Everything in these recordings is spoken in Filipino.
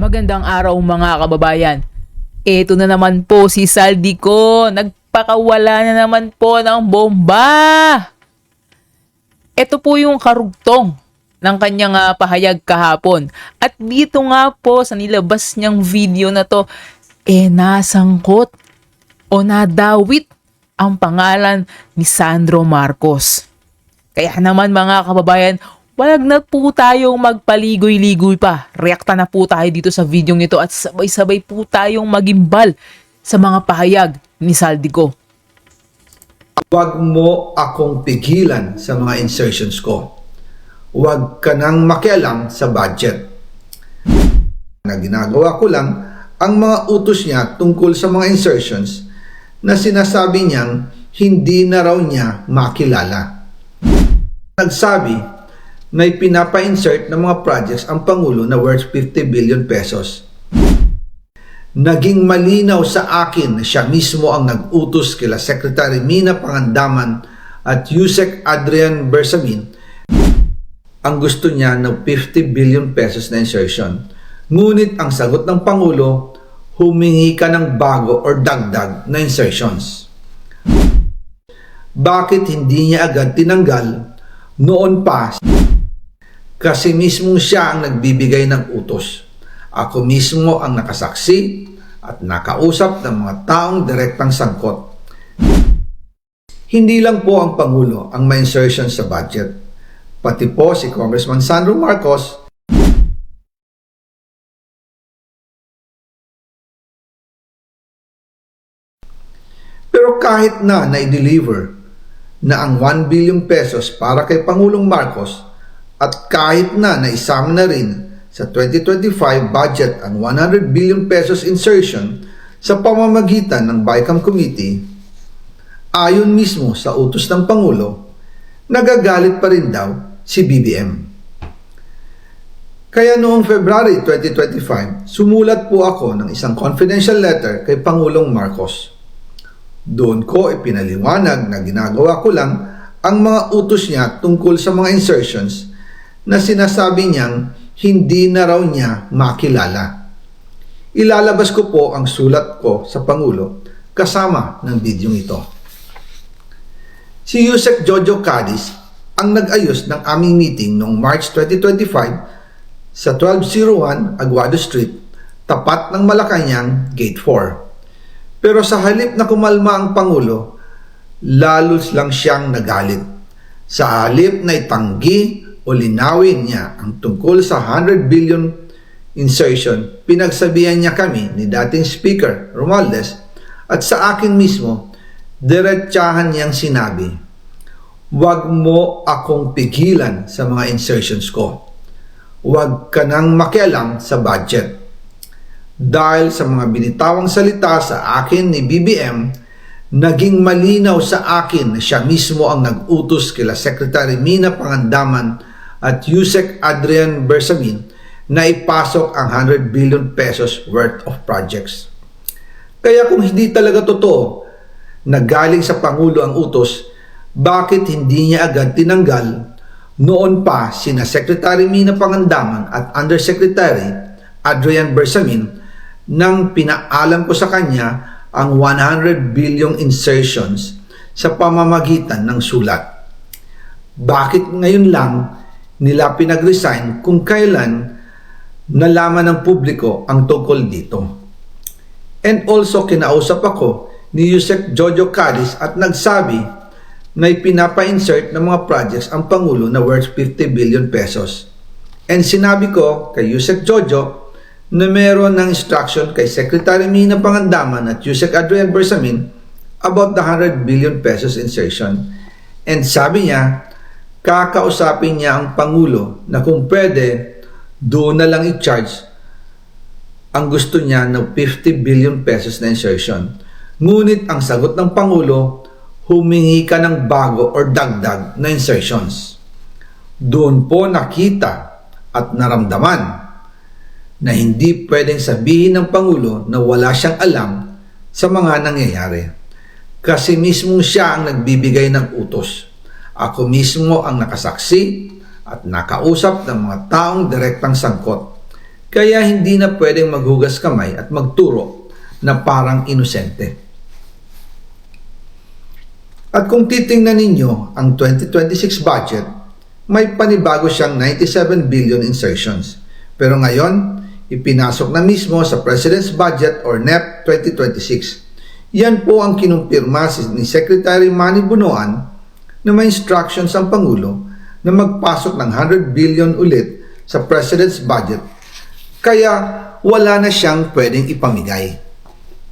Magandang araw mga kababayan. Ito na naman po si Saldi ko. Nagpakawala na naman po ng bomba. Ito po yung karugtong ng kanyang ah, pahayag kahapon. At dito nga po sa nilabas niyang video na to, eh nasangkot o nadawit ang pangalan ni Sandro Marcos. Kaya naman mga kababayan, wag na po tayong magpaligoy-ligoy pa. Reakta na po tayo dito sa video nito at sabay-sabay po tayong magimbal sa mga pahayag ni Saldico. Huwag mo akong pigilan sa mga insertions ko. Huwag ka nang makialam sa budget. Na ginagawa ko lang ang mga utos niya tungkol sa mga insertions na sinasabi niyang hindi na raw niya makilala. Nagsabi na ipinapa-insert ng mga projects ang Pangulo na worth 50 billion pesos naging malinaw sa akin na siya mismo ang nag-utos kila Secretary Mina Pangandaman at Yusek Adrian Bersamin ang gusto niya ng 50 billion pesos na insertion. Ngunit ang sagot ng Pangulo, humingi ka ng bago or dagdag na insertions. Bakit hindi niya agad tinanggal noon pa kasi mismo siya ang nagbibigay ng utos. Ako mismo ang nakasaksi at nakausap ng mga taong direktang sangkot. Hindi lang po ang Pangulo ang may insertion sa budget. Pati po si Congressman Sandro Marcos Pero kahit na na-deliver na ang 1 billion pesos para kay Pangulong Marcos at kahit na naisama na rin sa 2025 budget ang 100 billion pesos insertion sa pamamagitan ng BICAM Committee, ayon mismo sa utos ng Pangulo, nagagalit pa rin daw si BBM. Kaya noong February 2025, sumulat po ako ng isang confidential letter kay Pangulong Marcos. Doon ko ipinaliwanag na ginagawa ko lang ang mga utos niya tungkol sa mga insertions na sinasabi niyang hindi na raw niya makilala. Ilalabas ko po ang sulat ko sa Pangulo kasama ng bidyong ito. Si Yusek Jojo Cadiz ang nag-ayos ng aming meeting noong March 2025 sa 1201 Aguado Street, tapat ng Malacanang, Gate 4. Pero sa halip na kumalma ang Pangulo, lalos lang siyang nagalit. Sa halip na itanggi o linawin niya ang tungkol sa 100 billion insertion, pinagsabihan niya kami ni dating Speaker Romualdez at sa akin mismo, diretsahan niyang sinabi, Huwag mo akong pigilan sa mga insertions ko. Huwag ka nang makialam sa budget. Dahil sa mga binitawang salita sa akin ni BBM, naging malinaw sa akin na siya mismo ang nag-utos kila Secretary Mina Pangandaman at Yusek Adrian Bersamin na ipasok ang 100 billion pesos worth of projects. Kaya kung hindi talaga totoo na galing sa Pangulo ang utos, bakit hindi niya agad tinanggal noon pa sina Secretary Mina Pangandaman at Undersecretary Adrian Bersamin nang pinaalam ko sa kanya ang 100 billion insertions sa pamamagitan ng sulat. Bakit ngayon lang nila pinag-resign kung kailan nalaman ng publiko ang tungkol dito? And also kinausap ako ni Yusek Jojo Cadiz at nagsabi na ipinapa-insert ng mga projects ang Pangulo na worth 50 billion pesos. And sinabi ko kay Yusek Jojo na meron ng instruction kay Secretary Mina Pangandaman at Yusek Adrian Bersamin about the 100 billion pesos insertion. And sabi niya, kakausapin niya ang Pangulo na kung pwede, doon na lang i-charge ang gusto niya ng 50 billion pesos na insertion. Ngunit ang sagot ng Pangulo, humingi ka ng bago or dagdag na insertions. Doon po nakita at naramdaman na hindi pwedeng sabihin ng Pangulo na wala siyang alam sa mga nangyayari. Kasi mismo siya ang nagbibigay ng utos. Ako mismo ang nakasaksi at nakausap ng mga taong direktang sangkot. Kaya hindi na pwedeng maghugas kamay at magturo na parang inosente. At kung titingnan ninyo ang 2026 budget, may panibago siyang 97 billion insertions. Pero ngayon, ipinasok na mismo sa President's Budget or NEP 2026. Yan po ang kinumpirma ni Secretary Manny Bunoan na may instructions ang Pangulo na magpasok ng 100 billion ulit sa President's Budget. Kaya wala na siyang pwedeng ipamigay.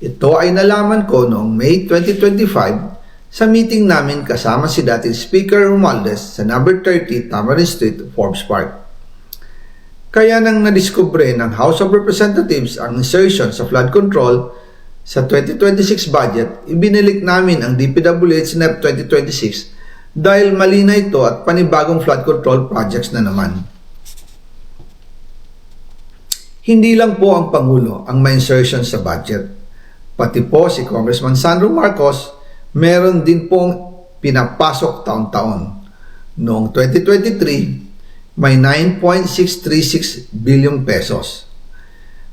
Ito ay nalaman ko noong May 2025 sa meeting namin kasama si dating Speaker Romualdez sa number 30 Tamarind Street, Forbes Park. Kaya nang nadiskubre ng House of Representatives ang insertion sa flood control sa 2026 budget, ibinilik namin ang DPWH NEP 2026 dahil mali na ito at panibagong flood control projects na naman. Hindi lang po ang Pangulo ang may insertion sa budget. Pati po si Congressman Sandro Marcos, meron din pong pinapasok taon-taon. Noong 2023, may 9.636 billion pesos.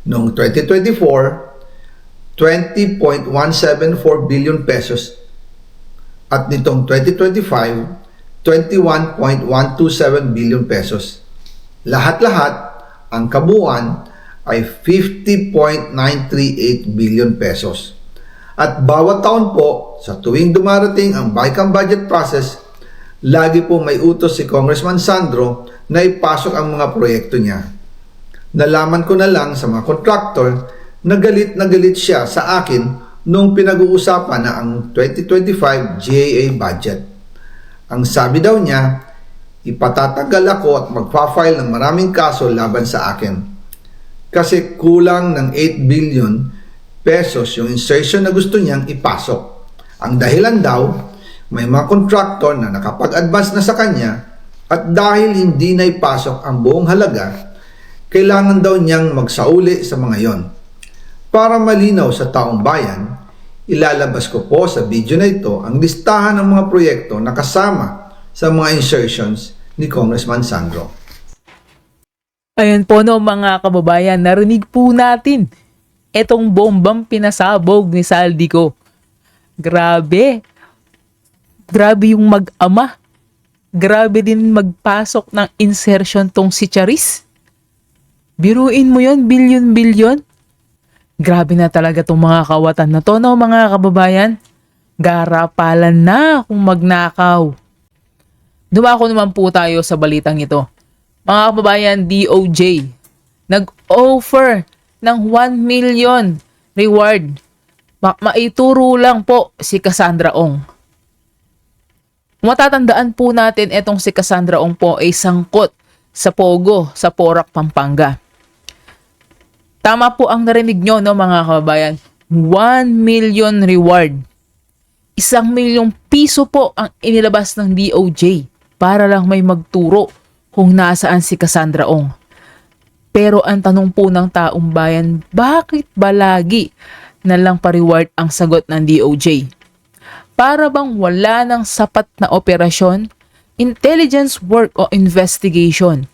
Noong 2024, 20.174 billion pesos. At nitong 2025, 21.127 billion pesos. Lahat-lahat, ang kabuuan ay 50.938 billion pesos. At bawat taon po, sa tuwing dumarating ang BICAM budget process, lagi po may utos si Congressman Sandro na ipasok ang mga proyekto niya. Nalaman ko na lang sa mga contractor na galit na galit siya sa akin nung pinag-uusapan na ang 2025 GAA budget. Ang sabi daw niya, ipatatagal ako at magpa-file ng maraming kaso laban sa akin. Kasi kulang ng 8 billion pesos yung insertion na gusto niyang ipasok. Ang dahilan daw, may mga contractor na nakapag-advance na sa kanya at dahil hindi na ipasok ang buong halaga, kailangan daw niyang magsauli sa mga yon. Para malinaw sa taong bayan, ilalabas ko po sa video na ito ang listahan ng mga proyekto na kasama sa mga insertions ni Congressman Sandro. Ayan po no mga kababayan, narinig po natin etong bombang pinasabog ni Saldico. Grabe. Grabe yung mag-ama. Grabe din magpasok ng insertion tong si Charis. Biruin mo yon bilyon-bilyon. Grabe na talaga tong mga kawatan na to no mga kababayan. Garapalan na kung magnakaw. Dumako naman po tayo sa balitang ito. Mga kababayan, DOJ, nag-offer ng 1 million reward. Ma- maituro lang po si Cassandra Ong. Matatandaan po natin itong si Cassandra Ong po ay sangkot sa Pogo sa Porac, Pampanga. Tama po ang narinig nyo, no, mga kababayan. 1 million reward. Isang milyong piso po ang inilabas ng DOJ para lang may magturo kung nasaan si Cassandra Ong. Pero ang tanong po ng taong bayan, bakit ba lagi na lang pa-reward ang sagot ng DOJ? Para bang wala ng sapat na operasyon, intelligence work o investigation?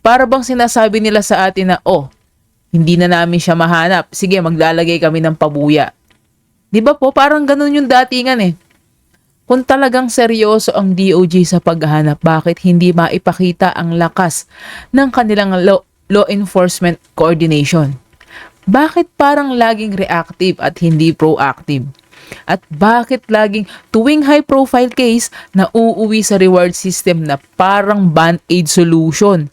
Para bang sinasabi nila sa atin na, oh, hindi na namin siya mahanap. Sige, maglalagay kami ng pabuya. Di ba po? Parang ganun yung datingan eh. Kung talagang seryoso ang DOJ sa paghahanap, bakit hindi maipakita ang lakas ng kanilang law, law enforcement coordination? Bakit parang laging reactive at hindi proactive? At bakit laging tuwing high profile case na uuwi sa reward system na parang band-aid solution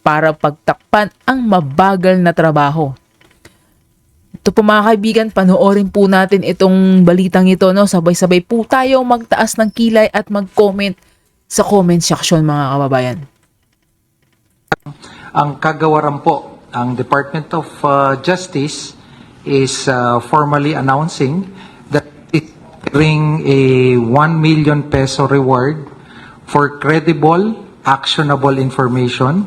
para pagtakpan ang mabagal na trabaho? Ito po mga kaibigan, panoorin po natin itong balitang ito. No? Sabay-sabay po tayo magtaas ng kilay at mag-comment sa comment section mga kababayan. ang kagawaran po, ang Department of uh, Justice is uh, formally announcing that it's offering a 1 million peso reward for credible, actionable information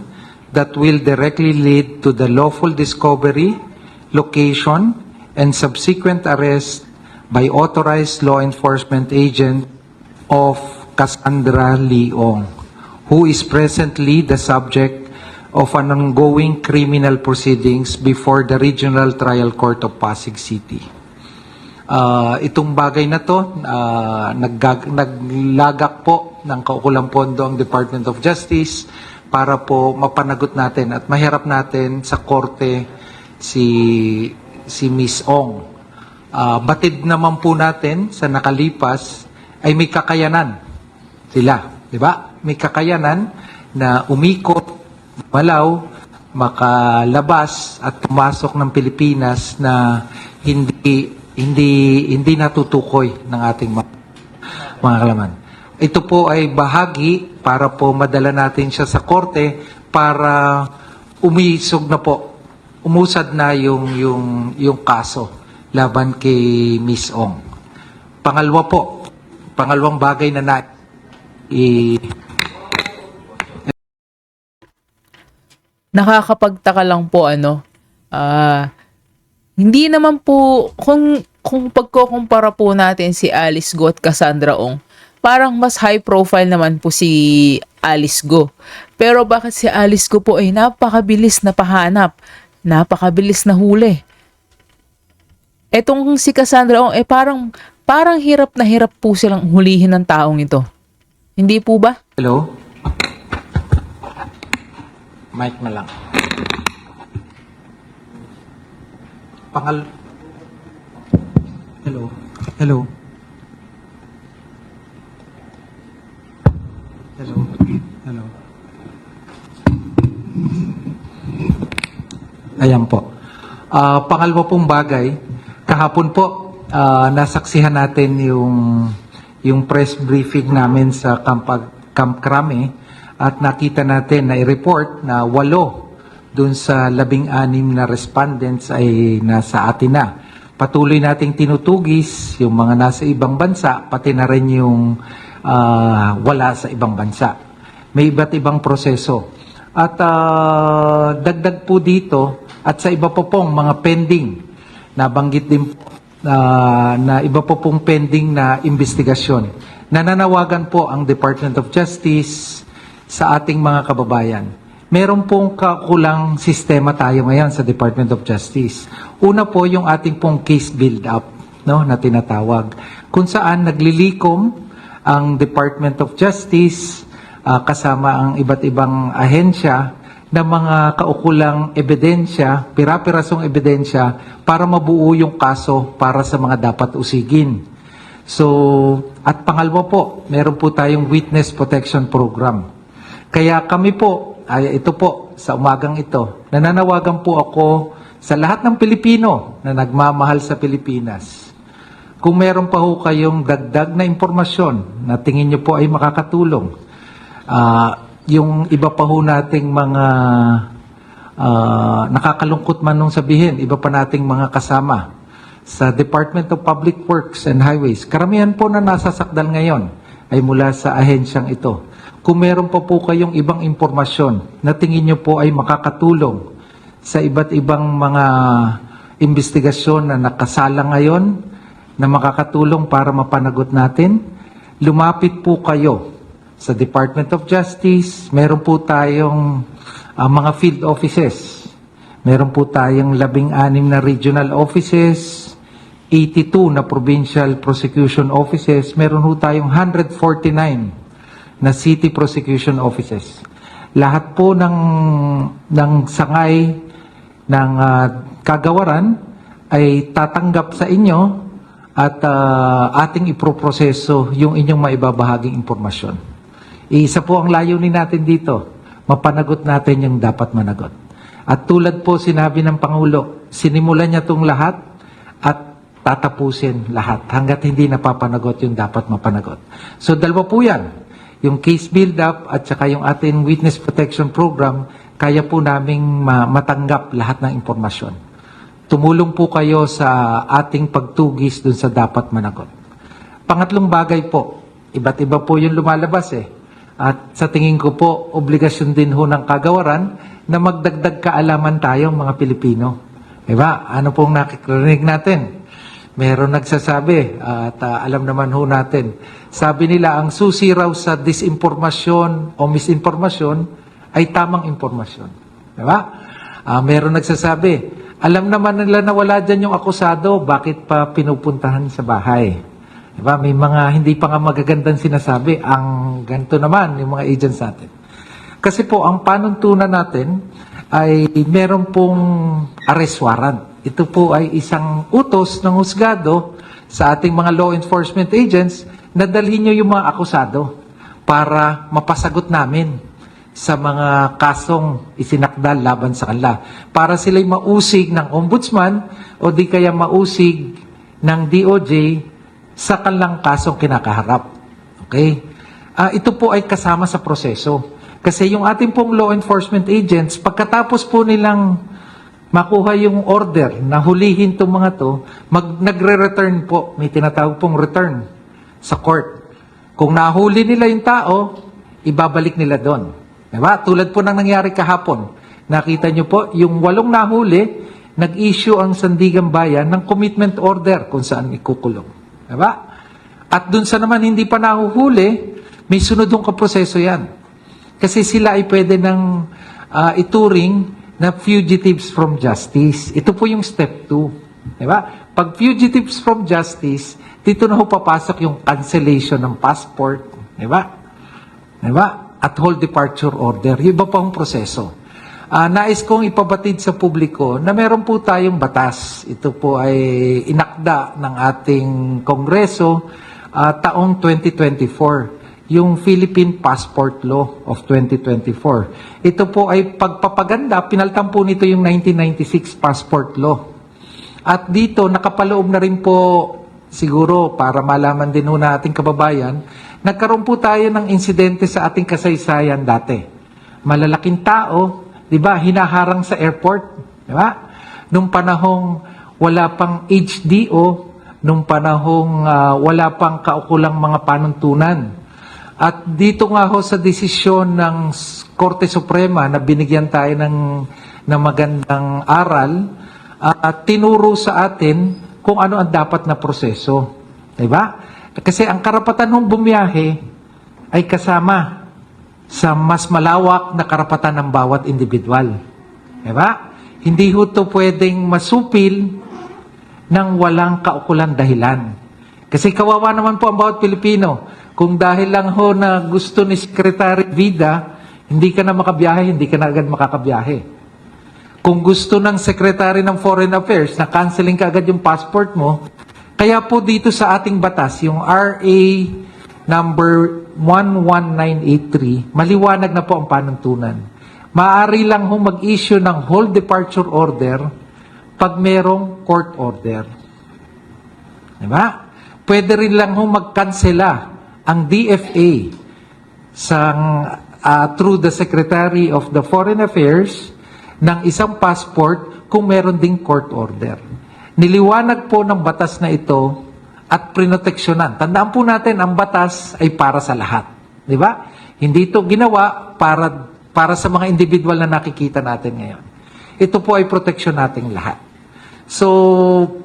that will directly lead to the lawful discovery, location, and subsequent arrest by authorized law enforcement agent of Cassandra Leong, who is presently the subject of an ongoing criminal proceedings before the Regional Trial Court of Pasig City. Ah, itong bagay na to, naggag- naglagak po ng kaukulang pondo ang Department of Justice para po mapanagot natin at mahirap natin sa korte si si Miss Ong. Ah, batid naman po natin sa nakalipas ay may kakayanan sila, di ba? May kakayanan na umikot, malaw, makalabas at pumasok ng Pilipinas na hindi hindi hindi natutukoy ng ating mga, mga kalaman. Ito po ay bahagi para po madala natin siya sa korte para umisog na po, umusad na yung yung yung kaso laban kay Miss Ong. Pangalawa po, pangalawang bagay na na i nakakapagtaka lang po ano, ah, hindi naman po, kung, kung pagkukumpara po natin si Alice Go at Cassandra Ong, parang mas high profile naman po si Alice Go. Pero bakit si Alice Go po ay napakabilis na pahanap, napakabilis na huli. Etong si Cassandra Ong, eh parang, parang hirap na hirap po silang hulihin ng taong ito. Hindi po ba? Hello? Mic na lang. Pangal... Hello? Hello? Hello? Hello? Ayan po. Ah, pangalawa pong bagay, kahapon po, ah, nasaksihan natin yung, yung press briefing namin sa Camp, Camp Crame at nakita natin na i-report na walo dun sa labing anim na respondents ay nasa atin na. Patuloy nating tinutugis yung mga nasa ibang bansa, pati na rin yung ah, wala sa ibang bansa. May iba't ibang proseso. At ah, dagdag po dito, at sa iba po pong mga pending, nabanggit din na, na iba po pong pending na investigasyon. Nananawagan po ang Department of Justice sa ating mga kababayan. Meron pong kakulang sistema tayo ngayon sa Department of Justice. Una po yung ating pong case build-up no, na tinatawag. Kung saan naglilikom ang Department of Justice ah, kasama ang iba't ibang ahensya ng mga kaukulang ebidensya, pira-pirasong ebidensya para mabuo yung kaso para sa mga dapat usigin. So, at pangalawa po, meron po tayong Witness Protection Program. Kaya kami po, ay ito po, sa umagang ito, nananawagan po ako sa lahat ng Pilipino na nagmamahal sa Pilipinas. Kung meron pa ho kayong dagdag na impormasyon na tingin nyo po ay makakatulong, ah, yung iba pa ho nating mga ah, nakakalungkot man nung sabihin, iba pa nating mga kasama sa Department of Public Works and Highways. Karamihan po na nasasakdal ngayon ay mula sa ahensyang ito. Kung meron pa po kayong ibang impormasyon na tingin nyo po ay makakatulong sa iba't ibang mga investigasyon na nakasala ngayon na makakatulong para mapanagot natin, lumapit po kayo sa Department of Justice. Meron po tayong ah, mga field offices. Meron po tayong labing-anim na regional offices, 82 na provincial prosecution offices. Meron po tayong 149 na city prosecution offices. Lahat po ng, ng sangay ng ah, kagawaran ay tatanggap sa inyo at ah, ating iproproseso yung inyong maibabahaging impormasyon. Isa po ang layunin natin dito, mapanagot natin yung dapat managot. At tulad po sinabi ng Pangulo, sinimulan niya itong lahat at tatapusin lahat hanggat hindi napapanagot yung dapat mapanagot. So dalawa po yan, yung case build-up at saka yung ating witness protection program, kaya po naming ma- matanggap lahat ng impormasyon. Tumulong po kayo sa ating pagtugis dun sa dapat managot. Pangatlong bagay po, iba't iba po yung lumalabas eh. At sa tingin ko po, obligasyon din ho ng kagawaran na magdagdag kaalaman tayong mga Pilipino. Diba? Ano pong nakikrinig natin? Meron nagsasabi, at ah, alam naman ho natin, sabi nila ang susi raw sa disinformasyon o misinformasyon ay tamang impormasyon. Di ba? Ah, meron nagsasabi, alam naman nila na wala dyan yung akusado, bakit pa pinupuntahan sa bahay? Di ba? May mga hindi pa nga magagandang sinasabi, ang ganito naman yung mga agents natin. Kasi po, ang panuntunan natin ay meron pong arrest warrant. Ito po ay isang utos ng husgado sa ating mga law enforcement agents na dalhin nyo yung mga akusado para mapasagot namin sa mga kasong isinakdal laban sa kanila. Para sila'y mausig ng ombudsman o di kaya mausig ng DOJ sa kanilang kasong kinakaharap. Okay? Ah, ito po ay kasama sa proseso. Kasi yung ating pong law enforcement agents, pagkatapos po nilang makuha yung order na hulihin itong mga to, mag, nagre-return po, may tinatawag pong return sa court. Kung nahuli nila yung tao, ibabalik nila doon. Diba? Tulad po ng nangyari kahapon. Nakita nyo po, yung walong nahuli, nag-issue ang Sandigan Bayan ng commitment order kung saan ikukulong. Diba? At dun sa naman hindi pa nahuhuli, may sunod yung kaproseso yan. Kasi sila ay pwede ng ah, ituring na fugitives from justice. Ito po yung step 2. Diba? Pag fugitives from justice, dito na ho papasok yung cancellation ng passport. Diba? Diba? At whole departure order. Yung iba pang proseso. Ah, nais kong ipabatid sa publiko na meron po tayong batas. Ito po ay inakda ng ating Kongreso ah, taong 2024 yung Philippine Passport Law of 2024. Ito po ay pagpapaganda, pinaltan po nito yung 1996 Passport Law. At dito, nakapaloob na rin po, siguro, para malaman din ho na ating kababayan, nagkaroon po tayo ng insidente sa ating kasaysayan dati. Malalaking tao, di ba, hinaharang sa airport, di ba? Nung panahong wala pang HDO, nung panahong ah, wala pang kaukulang mga panuntunan. At dito nga ho sa desisyon ng Korte Suprema na binigyan tayo ng, ng magandang aral, at tinuro sa atin kung ano ang dapat na proseso. Diba? Kasi ang karapatan ng bumiyahe ay kasama sa mas malawak na karapatan ng bawat individual. Diba? Hindi ho to pwedeng masupil ng walang kaukulan dahilan. Kasi kawawa naman po ang bawat Pilipino. Kung dahil lang ho na gusto ni Secretary Vida, hindi ka na makabiyahe, hindi ka na agad makakabiyahe. Kung gusto ng Secretary ng Foreign Affairs na canceling ka agad yung passport mo, kaya po dito sa ating batas, yung RA number 11983, maliwanag na po ang panuntunan. Maaari lang ho mag-issue ng whole departure order pag merong court order. Diba? Pwede rin lang ho magkansela ang DFA sa ah, through the Secretary of the Foreign Affairs ng isang passport kung meron ding court order. Niliwanag po ng batas na ito at prinoteksyonan. Tandaan po natin, ang batas ay para sa lahat. Di ba? Hindi ito ginawa para, para sa mga individual na nakikita natin ngayon. Ito po ay proteksyon nating lahat. So,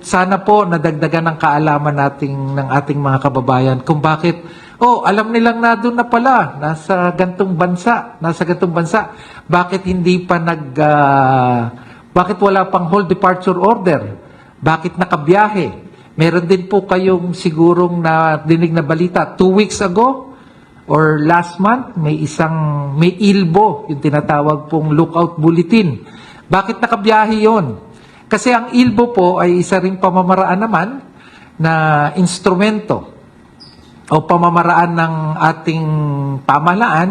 sana po nadagdagan ng kaalaman nating, ng ating mga kababayan kung bakit, oh, alam nilang na doon na pala, nasa gantong bansa, nasa gantong bansa, bakit hindi pa nag, ah, bakit wala pang whole departure order? Bakit nakabiyahe? Meron din po kayong sigurong na dinig na balita, two weeks ago, or last month, may isang, may ilbo, yung tinatawag pong lookout bulletin. Bakit nakabiyahe yon? Kasi ang ilbo po ay isa ring pamamaraan naman na instrumento o pamamaraan ng ating pamahalaan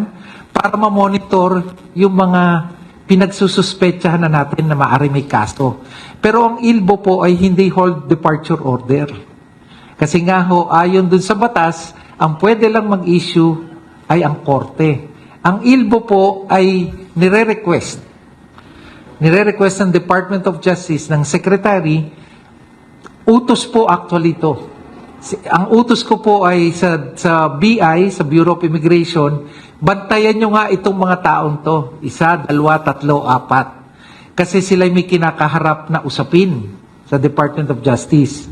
para ma-monitor yung mga pinagsususpetsahan na natin na maari may kaso. Pero ang ilbo po ay hindi hold departure order. Kasi nga ho, ayon dun sa batas, ang pwede lang mag-issue ay ang korte. Ang ilbo po ay nire-request. Nire-request ng Department of Justice ng Secretary, utos po actually ito. Ang utos ko po ay sa, sa BI, sa Bureau of Immigration, bantayan nyo nga itong mga taong to. Isa, dalawa, tatlo, apat. Kasi sila may kinakaharap na usapin sa Department of Justice.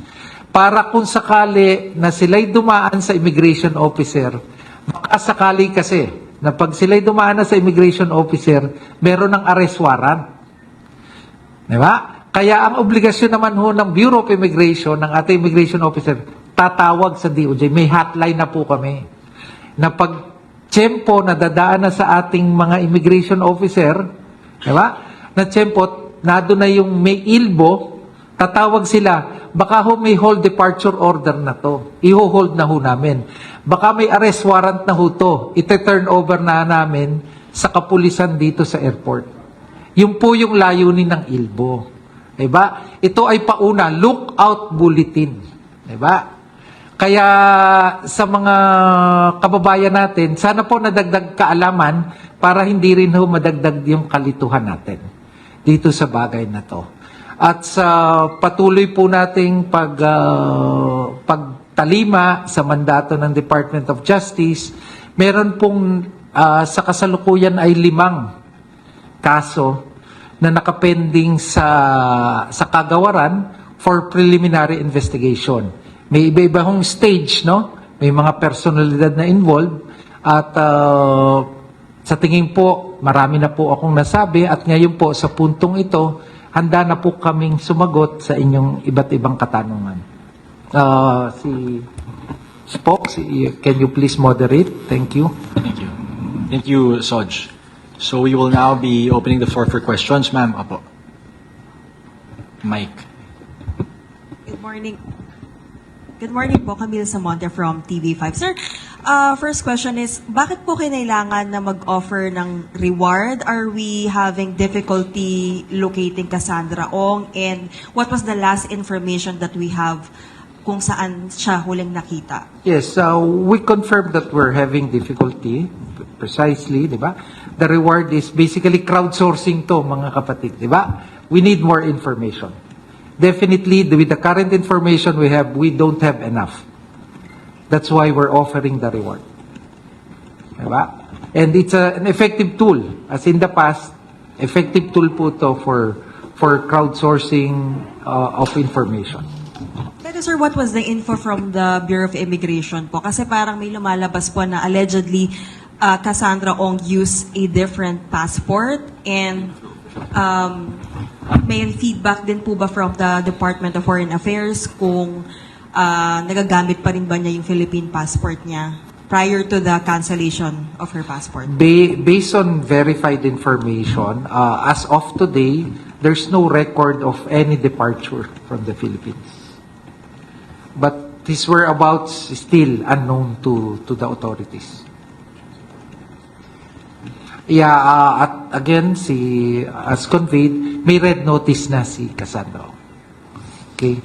Para kung sakali na sila'y dumaan sa immigration officer, baka sakali kasi na pag sila'y dumaan na sa immigration officer, meron ng arrest warrant. Di ba? Kaya ang obligasyon naman ho ng Bureau of Immigration, ng ating immigration officer, tatawag sa DOJ. May hotline na po kami. Na pag tiyempo na dadaan na sa ating mga immigration officer, di ba? Na tiyempo, nado na yung may ilbo, tatawag sila, baka ho may hold departure order na to. Iho-hold na ho namin. Baka may arrest warrant na ho to. Ite-turn over na namin sa kapulisan dito sa airport. Yun po yung layunin ng ilbo. Diba? Ito ay pauna, lookout bulletin. Diba? Kaya sa mga kababayan natin, sana po nadagdag kaalaman para hindi rin ho madagdag yung kalituhan natin dito sa bagay na to. At sa patuloy po nating pag, ah, pagtalima sa mandato ng Department of Justice, meron pong ah, sa kasalukuyan ay limang kaso na nakapending sa sa kagawaran for preliminary investigation. May iba-iba hong stage, no? May mga personalidad na involved at uh, sa tingin po, marami na po akong nasabi at ngayon po sa puntong ito, handa na po kaming sumagot sa inyong iba't ibang katanungan. Uh, si Spock, si, can you please moderate? Thank you. Thank you. Thank you, Soj. So we will now be opening the floor for questions. Ma'am, apo. Mike. Good morning. Good morning po, Camille Samonte from TV5. Sir, uh, first question is, bakit po kinailangan na mag-offer ng reward? Are we having difficulty locating Cassandra Ong? And what was the last information that we have kung saan siya huling nakita? Yes, uh, we confirm that we're having difficulty, precisely, di ba? The reward is basically crowdsourcing to, mga kapatid, di ba? We need more information. Definitely, with the current information we have, we don't have enough. That's why we're offering the reward. Di ba? And it's a, an effective tool. As in the past, effective tool po to for, for crowdsourcing uh, of information. Pero sir, what was the info from the Bureau of Immigration po? Kasi parang may lumalabas po na allegedly uh, Cassandra Ong used a different passport and um, may feedback din po ba from the Department of Foreign Affairs kung uh, nagagamit pa rin ba niya yung Philippine passport niya prior to the cancellation of her passport? Ba- based on verified information, uh, as of today, there's no record of any departure from the Philippines. But his whereabouts is still unknown to, to the authorities. Yeah, uh, at again, si, as conveyed, may red notice na si Cassandra. Okay?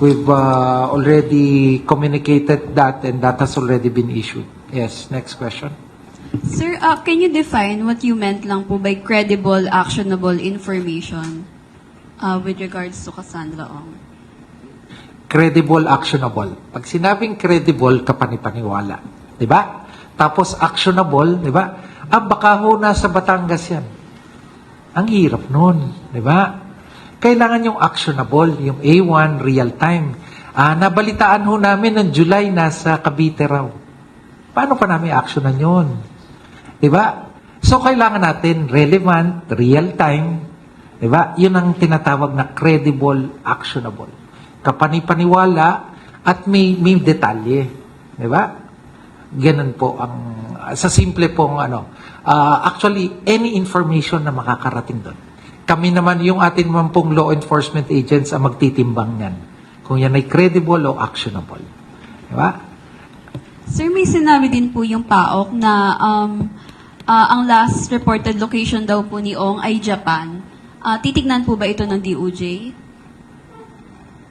We've uh, already communicated that and that has already been issued. Yes, next question. Sir, uh, can you define what you meant lang po by credible, actionable information uh, with regards to Cassandra Ong? credible, actionable. Pag sinabing credible, kapanipaniwala. Di ba? Tapos actionable, di ba? Ah, baka ho nasa Batangas yan. Ang hirap nun, di ba? Kailangan yung actionable, yung A1, real time. Ah, nabalitaan ho namin ng July nasa Cavite raw. Paano pa namin actionan yun? Di ba? So, kailangan natin relevant, real time, di ba? Yun ang tinatawag na credible, actionable. Kapanipaniwala at may, may detalye. Di ba? Ganun po ang, sa simple pong ano, ah, actually, any information na makakarating doon. Kami naman, yung atin naman pong law enforcement agents ang magtitimbang yan. Kung yan ay credible o actionable. Di ba? Sir, may sinabi din po yung PAOK na um, uh, ang last reported location daw po ni Ong ay Japan. Uh, titignan po ba ito ng DOJ?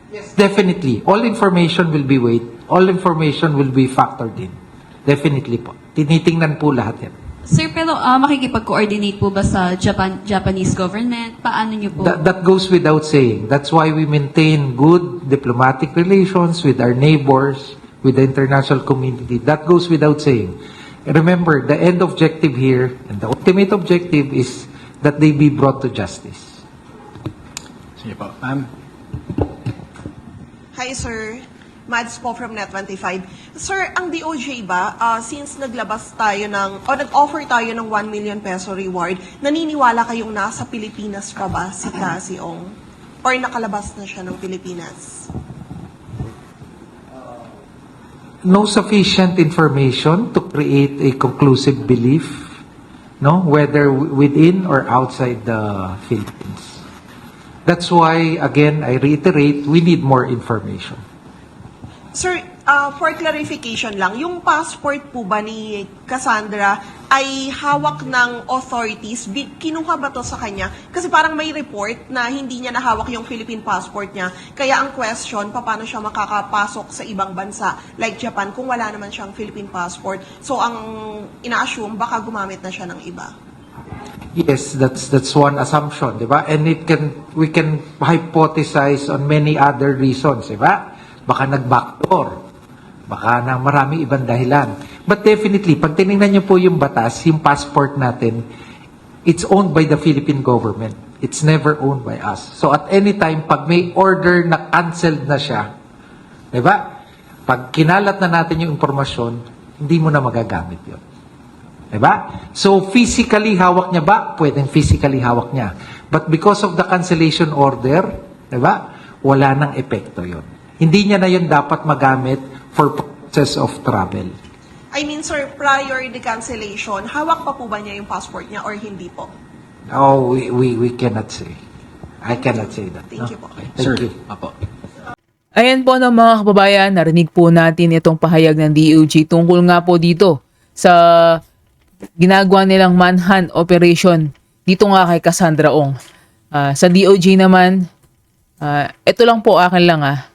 Yes, definitely. All information will be weighed. All information will be factored in. Definitely po. Tinitingnan po lahat yan. Sir, pero uh, makikipag-coordinate po ba sa Japan, Japanese government? Paano niyo po? That, that goes without saying. That's why we maintain good diplomatic relations with our neighbors, with the international community. That goes without saying. Remember, the end objective here, and the ultimate objective is that they be brought to justice. Sige po. Ma'am. Hi, sir. Mads po from Net25. Sir, ang DOJ ba, ah, since naglabas tayo ng, o nag-offer tayo ng 1 million peso reward, naniniwala kayong nasa Pilipinas pa ba si Cassie Ong? Or nakalabas na siya ng Pilipinas? no sufficient information to create a conclusive belief, no, whether within or outside the Philippines. That's why, again, I reiterate, we need more information. Sir, ah, for clarification lang, yung passport po ba ni Cassandra ay hawak ng authorities? Kinuha ba to sa kanya? Kasi parang may report na hindi niya nahawak yung Philippine passport niya. Kaya ang question, paano siya makakapasok sa ibang bansa like Japan kung wala naman siyang Philippine passport? So ang ina-assume, baka gumamit na siya ng iba. Yes, that's that's one assumption, 'di ba? And it can we can hypothesize on many other reasons, 'di ba? Baka nag-backdoor. Baka na marami ibang dahilan. But definitely, pag tiningnan niyo po yung batas, yung passport natin, it's owned by the Philippine government. It's never owned by us. So at any time, pag may order na canceled na siya, 'di ba? Pag kinalat na natin yung impormasyon, hindi mo na magagamit 'yon. Diba? So, physically hawak niya ba? Pwedeng physically hawak niya. But because of the cancellation order, diba? Wala nang epekto yon. Hindi niya na yun dapat magamit for purposes of travel. I mean, sir, prior the cancellation, hawak pa po ba niya yung passport niya or hindi po? Oh, we, we, we cannot say. I cannot say that. Thank no? you po. Okay, Sir, Thank you. apo. Ayan po ng mga kababayan, narinig po natin itong pahayag ng DOJ tungkol nga po dito sa ginagawa nilang manhunt operation dito nga kay Cassandra Ong. Ah, sa DOJ naman, ah, ito lang po akin lang ah.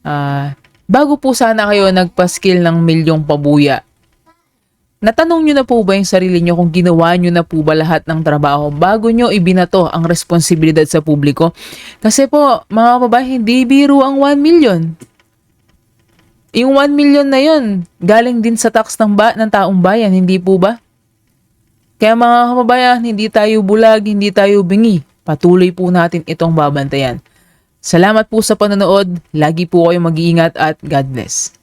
Ah, bago po sana kayo nagpaskil ng milyong pabuya, natanong nyo na po ba yung sarili nyo kung ginawa nyo na po ba lahat ng trabaho bago nyo ibinato ang responsibilidad sa publiko? Kasi po, mga kababayan, hindi biro ang 1 million. Yung 1 million na yun, galing din sa tax ng, ba- ng taong bayan, hindi po ba? Kaya mga kababayan, hindi tayo bulag, hindi tayo bingi. Patuloy po natin itong babantayan. Salamat po sa panonood. Lagi po kayo mag-iingat at God bless.